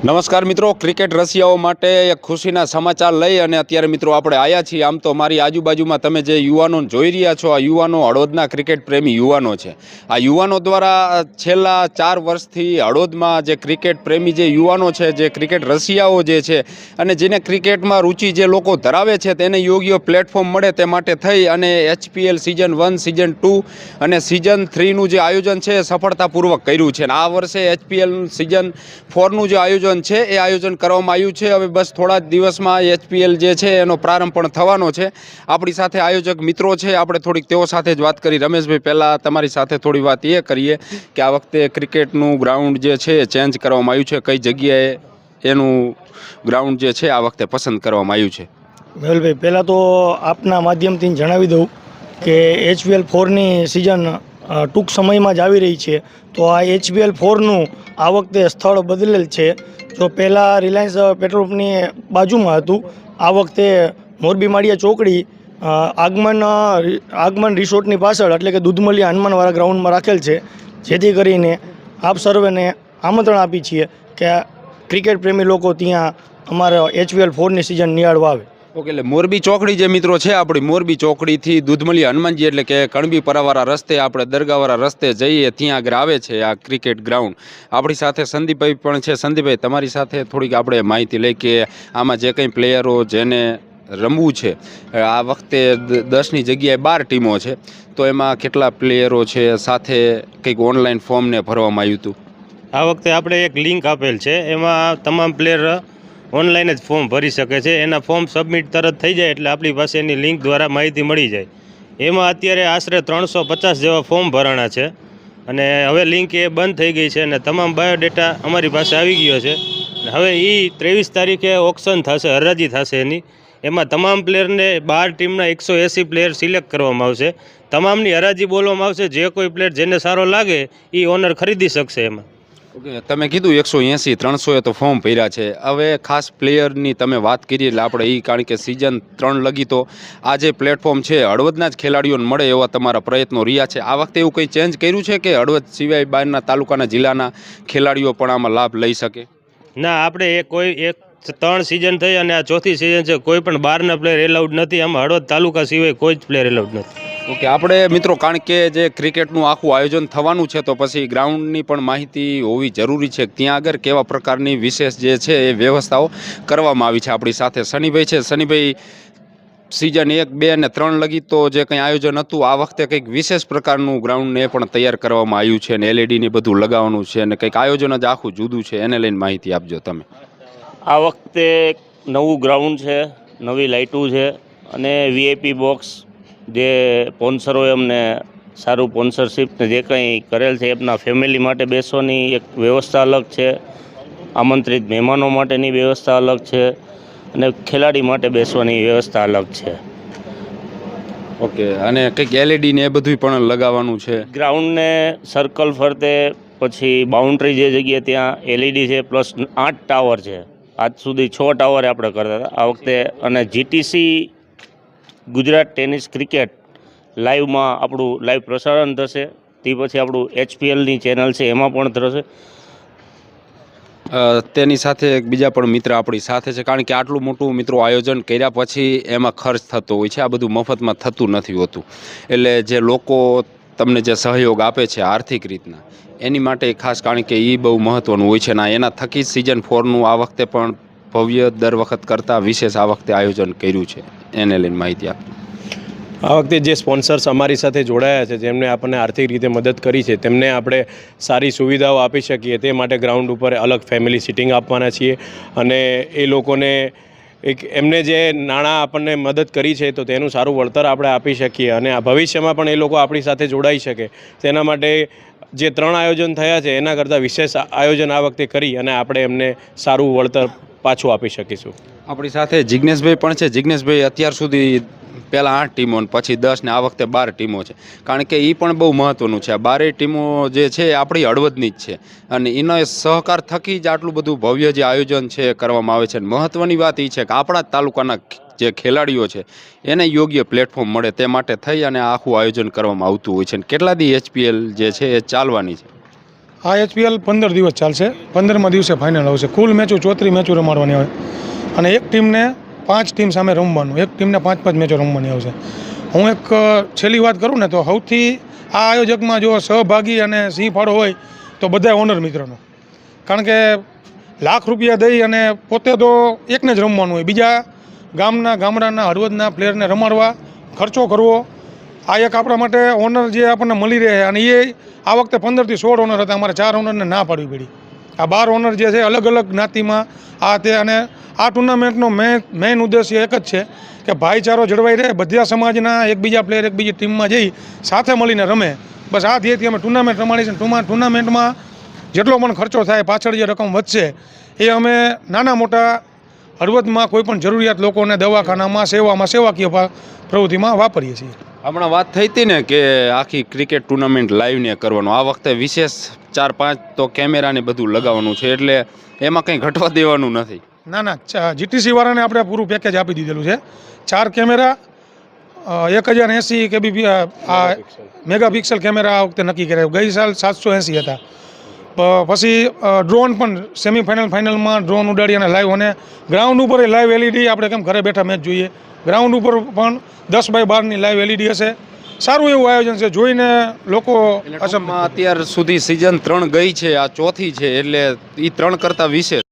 નમસ્કાર મિત્રો, ક્રિકેટ રસિયાઓ માટે એક ખુશીના સમાચાર લઈ અને અત્યારે મિત્રો આપણે આવ્યા છીએ. આમ તો મારી આજુબાજુમાં તમે જે યુવાનો જોઈ રહ્યા છો, આ યુવાનો હળવદના ક્રિકેટ પ્રેમી યુવાનો છે. આ યુવાનો દ્વારા છેલ્લા ચાર વર્ષથી હળવદમાં જે ક્રિકેટ પ્રેમી જે યુવાનો છે, જે ક્રિકેટ રસિયાઓ જે છે અને જેને ક્રિકેટમાં રુચિ જે લોકો ધરાવે છે, તેને યોગ્ય પ્લેટફોર્મ મળે તે માટે થઈ અને HPL season one season two અને સિઝન થ્રીનું જે આયોજન છે સફળતાપૂર્વક કર્યું છે. અને આ વર્ષે એચપીએલ સિઝન ફોરનું જે આયોજન છે, એ આયોજન કરવામાં આવ્યું છે. હવે બસ થોડા જ દિવસમાં એચપીએલ જે છે, એનો પ્રારંભ પણ થવાનો છે. આપણી સાથે આયોજક મિત્રો છે, આપણે થોડીક તેઓ સાથે જ વાત કરી. રમેશભાઈ, પહેલાં તમારી સાથે થોડી વાત એ કરીએ કે આ વખતે ક્રિકેટનું ગ્રાઉન્ડ જે છે ચેન્જ કરવામાં આવ્યું છે. કઈ જગ્યાએ એનું ગ્રાઉન્ડ જે છે, આ વખતે પસંદ કરવામાં આવ્યું છે? મેહુલભાઈ, પહેલાં તો આપના માધ્યમથી જણાવી દઉં કે એચપીએલ ફોરની સિઝન ટૂંક સમયમાં જ આવી રહી છે. તો આ એચબીએલ ફોરનું આ વખતે સ્થળ બદલેલ છે. જો પહેલાં રિલાયન્સ પેટ્રોલ પંપની બાજુમાં હતું, આ વખતે મોરબી માળિયા ચોકડી આગમન આગમન રિસોર્ટની પાછળ, એટલે કે દૂધમલિયા હનુમાનવાળા ગ્રાઉન્ડમાં રાખેલ છે. જેથી કરીને આપ સર્વેને આમંત્રણ આપી છીએ કે ક્રિકેટ પ્રેમી લોકો ત્યાં અમારા એચબીએલ ફોરની સિઝન નિહાળવા આવે. ઓકે, એટલે મોરબી ચોકડી જે મિત્રો છે આપણી, મોરબી ચોકડીથી દૂધમલી હનુમાનજી એટલે કે કણબી પરાવાળા રસ્તે આપણે દરગાહવાળા રસ્તે જઈએ, ત્યાં આગળ આવે છે આ ક્રિકેટ ગ્રાઉન્ડ. આપણી સાથે સંદીપભાઈ પણ છે. સંદીપભાઈ, તમારી સાથે થોડીક આપણે માહિતી લઈ કે આમાં જે કંઈ પ્લેયરો જેને રમવું છે, આ વખતે દસની જગ્યાએ બાર ટીમો છે, તો એમાં કેટલા પ્લેયરો છે, સાથે કંઈક ઓનલાઈન ફોર્મને ભરવામાં આવ્યું હતું? આ વખતે આપણે એક લિંક આપેલ છે. એમાં તમામ પ્લેયર ઓનલાઈન જ ફોર્મ ભરી શકે છે. એના ફોર્મ સબમિટ તરત થઈ જાય એટલે આપણી પાસે એની લિંક દ્વારા માહિતી મળી જાય. એમાં અત્યારે આશરે ત્રણસો પચાસ જેવા ફોર્મ ભરાણા છે. અને હવે લિંક એ બંધ થઈ ગઈ છે અને તમામ બાયોડેટા અમારી પાસે આવી ગયો છે. હવે એ ત્રેવીસ તારીખે ઓપ્શન થશે હરાજી થશે એની. એમાં તમામ પ્લેયરને બાર ટીમના એકસો એંસી પ્લેયર સિલેક્ટ કરવામાં આવશે. તમામની હરાજી બોલવામાં આવશે. જે કોઈ પ્લેયર જેને સારો લાગે એ ઓનર ખરીદી શકશે એમાં. ઓકે, તમે કીધું એકસો એંસી, ત્રણસો તો ફોર્મ ભર્યા છે. હવે ખાસ પ્લેયરની તમે વાત કરીએ એટલે આપણે એ કારણ કે સિઝન ત્રણ લગી તો આ જે પ્લેટફોર્મ છે, હળવદના જ ખેલાડીઓને મળે એવા તમારા પ્રયત્નો રહ્યા છે. આ વખતે એવું કંઈ ચેન્જ કર્યું છે કે હળવદ સિવાય બહારના તાલુકાના જિલ્લાના ખેલાડીઓ પણ આમાં લાભ લઈ શકે? ના, આપણે એ કોઈ એક ત્રણ સિઝન થઈ અને આ ચોથી સિઝન છે, કોઈ પણ બહારના પ્લેયર એલાઉડ નથી. આમાં હળવદ તાલુકા સિવાય કોઈ જ પ્લેયર એલાઉડ નથી. ઓકે, આપણે મિત્રો, કારણ કે જે ક્રિકેટનું આખું આયોજન થવાનું છે, તો પછી ગ્રાઉન્ડની પણ માહિતી હોવી જરૂરી છે. ત્યાં આગળ કેવા પ્રકારની વિશેષ જે છે, એ વ્યવસ્થાઓ કરવામાં આવી છે આપણી સાથે. શનિભાઈ છે. શનિભાઈ સિઝન એક, બે અને ત્રણ લગી તો જે કંઈ આયોજન હતું, આ વખતે કંઈક વિશેષ પ્રકારનું ગ્રાઉન્ડને પણ તૈયાર કરવામાં આવ્યું છે અને એલઈડીને બધું લગાવવાનું છે અને કંઈક આયોજન જ આખું જુદું છે. એને લઈને માહિતી આપજો તમે. આ વખતે નવું ગ્રાઉન્ડ છે, નવી લાઇટું છે, અને વીઆઈપી બોક્સ જે સ્પોન્સરોએ અમને સારું સ્પોન્સરશીપને જે કંઈ કરેલ છે એમના ફેમિલી માટે બેસવાની એક વ્યવસ્થા અલગ છે આમંત્રિત મહેમાનો માટેની વ્યવસ્થા અલગ છે અને ખેલાડી માટે બેસવાની વ્યવસ્થા અલગ છે. ઓકે અને કંઈક એલઈડી ને એ બધું પણ લગાવવાનું છે? ગ્રાઉન્ડને સર્કલ ફરતે પછી બાઉન્ડ્રી જે જગ્યાએ ત્યાં એલઈડી છે પ્લસ આઠ ટાવર છે. આજ સુધી છ ટાવરે આપણે કરતા હતા. આ વખતે અને જીટીસી ગુજરાત ટેનિસ ક્રિકેટ લાઈવમાં આપણું લાઈવ પ્રસારણ થશે. તે પછી આપણું એચપીએલની ચેનલ છે, એમાં પણ થશે. તેની સાથે એક બીજા પણ મિત્ર આપણી સાથે છે, કારણ કે આટલું મોટું મિત્રો આયોજન કર્યા પછી એમાં ખર્ચ થતો હોય છે. આ બધું મફતમાં થતું નથી હોતું. એટલે જે લોકો તમને જે સહયોગ આપે છે આર્થિક રીતના, એની માટે ખાસ કારણ કે એ બહુ મહત્ત્વનું હોય છે ના એના થકી સિઝન ફોરનું આ વખતે પણ ભવ્ય દર વખત કરતાં વિશેષ આ વખતે આયોજન કર્યું છે. એને લઈને માહિતી આપી. આ વખતે જે સ્પોન્સર્સ અમારી સાથે જોડાયા છે, જેમને આપણને આર્થિક રીતે મદદ કરી છે, તેમને આપણે સારી સુવિધાઓ આપી શકીએ તે માટે ગ્રાઉન્ડ ઉપર અલગ ફેમિલી સિટિંગ આપવાના છીએ અને એ લોકોને એક એમને જે નાણાં આપણને મદદ કરી છે, તો તેનું સારું વળતર આપણે આપી શકીએ અને ભવિષ્યમાં પણ એ લોકો આપણી સાથે જોડાઈ શકે. તેના માટે જે ત્રણ આયોજન થયા છે, એના કરતાં વિશેષ આયોજન આ વખતે કરી અને આપણે એમને સારું વળતર પાછું આપી શકીશું. આપણી સાથે જિજ્ઞેશભાઈ પણ છે. જિજ્ઞેશભાઈ અત્યાર સુધી પહેલાં આઠ ટીમો પછી દસ ને આ વખતે બાર ટીમો છે. કારણ કે એ પણ બહુ મહત્ત્વનું છે. આ બારેય ટીમો જે છે એ આપણી હળવદની જ છે. અને એનો સહકાર થકી જ આટલું બધું ભવ્ય જે આયોજન છે કરવામાં આવે છે. અને મહત્ત્વની વાત એ છે કે આપણા તાલુકાના જે ખેલાડીઓ છે, એને યોગ્ય પ્લેટફોર્મ મળે તે માટે થઈ અને આખું આયોજન કરવામાં આવતું હોય છે. કેટલા દી એચપીએલ જે છે એ ચાલવાની છે? આ એચપીએલ પંદર દિવસ ચાલશે. પંદરમાં દિવસે ફાઇનલ આવશે. કુલ મેચો ચોત્રીસ મેચો રમાડવાની આવે અને એક ટીમને પાંચ ટીમ સામે રમવાનું. એક ટીમને પાંચ પાંચ મેચો રમવાની આવશે. હું એક છેલ્લી વાત કરું ને તો સૌથી આ આયોજકમાં જો સહભાગી અને સિંહ ફાળો હોય, તો બધા ઓનર મિત્રનો. કારણ કે લાખ રૂપિયા દઈ અને પોતે તો એકને જ રમવાનું હોય. બીજા ગામના, ગામડાના, હળવદના પ્લેયરને રમાડવા ખર્ચો કરવો, આ એક આપણા માટે ઓનર જે આપણને મળી રહે અને એ આ વખતે પંદરથી સોળ ઓનર હતા, અમારે ચાર ઓનરને ના પાડવી પડી આ બાર ઓનર જે છે, અલગ અલગ જ્ઞાતિમાં આ તે અને આ ટુર્નામેન્ટનો મેન મેઇન ઉદ્દેશ્ય એક જ છે કે ભાઈચારો જળવાઈ રહે, બધા સમાજના એકબીજા પ્લેયર એકબીજી ટીમમાં જઈ સાથે મળીને રમે. બસ આ ધ્યેયથી અમે ટુર્નામેન્ટ રમાડી છે ટુર્નામેન્ટમાં જેટલો પણ ખર્ચો થાય, પાછળ જે રકમ વધશે, એ અમે નાના મોટા હળવદમાં કોઈ પણ જરૂરિયાત લોકોને દવાખાનામાં, સેવામાં, સેવાકીય પ્રવૃત્તિમાં વાપરીએ છીએ. હમણાં વાત થઈ હતી ને કે આખી ક્રિકેટ ટુર્નામેન્ટ લાઈવને કરવાનું. આ વખતે વિશેષ ચાર પાંચ તો કેમેરાને બધું લગાવવાનું છે એટલે એમાં કંઈ ઘટવા દેવાનું નથી. ના ના જીટીસી વાળાને આપણે પૂરું પેકેજ આપી દીધેલું છે. ચાર કેમેરા એક હજાર એંસી કેબી આ મેગાપિક્સલ કેમેરા આ વખતે નક્કી કર્યા. ગઈ સાલ સાતસો એંસી હતા. પછી ડ્રોન પણ સેમિફાઇનલ ફાઇનલમાં ડ્રોન ઉડાડી અને લાઈવ અને ગ્રાઉન્ડ ઉપર લાઈવ એલઈડી આપણે કેમ ઘરે બેઠા મેચ જોઈએ? ગ્રાઉન્ડ ઉપર પણ દસ બાય બારની લાઈવ એલઈડી હશે. સારું એવું આયોજન છે. જોઈને લોકો અસમમાં અત્યાર સુધી સિઝન ત્રણ ગઈ છે. આ ચોથી છે. એટલે એ ત્રણ કરતાં વિશેષ.